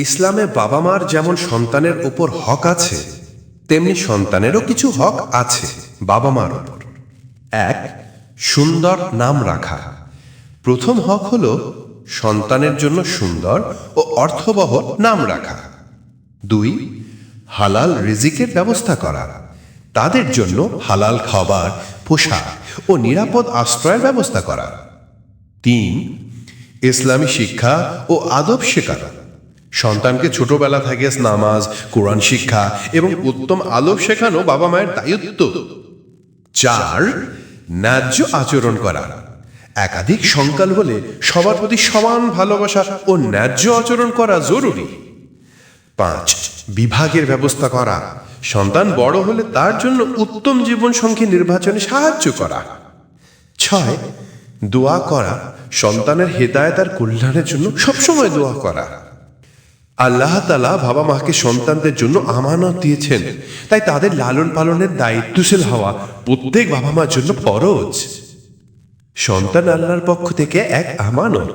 ইসলামে বাবা মার যেমন সন্তানের উপর হক আছে, তেমনি সন্তানেরও কিছু হক আছে বাবা মার উপর। এক, সুন্দর নাম রাখা। প্রথম হক হল সন্তানের জন্য সুন্দর ও অর্থবহ নাম রাখা। দুই, হালাল রিজিকের ব্যবস্থা করা। তাদের জন্য হালাল খাবার, পোশাক ও নিরাপদ আশ্রয়ের ব্যবস্থা করা। তিন, ইসলামী শিক্ষা ও আদব শেখানো সন্তানকে ছোটবেলা থেকে নামাজ, কোরআন শিক্ষা এবং উত্তম আদব শেখানো বাবা মায়ের দায়িত্ব। চার, ন্যায্য আচরণ করা। একাধিক সংকাল হলে সবার প্রতি সমান ভালোবাসা ও ন্যায্য আচরণ করা জরুরি। পাঁচ, বিভাগের ব্যবস্থা করা। সন্তান বড় হলে তার জন্য উত্তম জীবন সঙ্গী নির্বাচনে সাহায্য করা। ছয়, দোয়া করা। সন্তানের হেদায়ত আর কল্যাণের জন্য সবসময় দোয়া করা। আল্লাহ তালা বাবা মাকে সন্তানদের জন্য আমানত দিয়েছেন। তাই তাদের লালন পালনের দায়িত্বশীল হওয়া প্রত্যেক বাবা মার জন্য ফরজ। সন্তান আল্লাহর পক্ষ থেকে এক আমানত।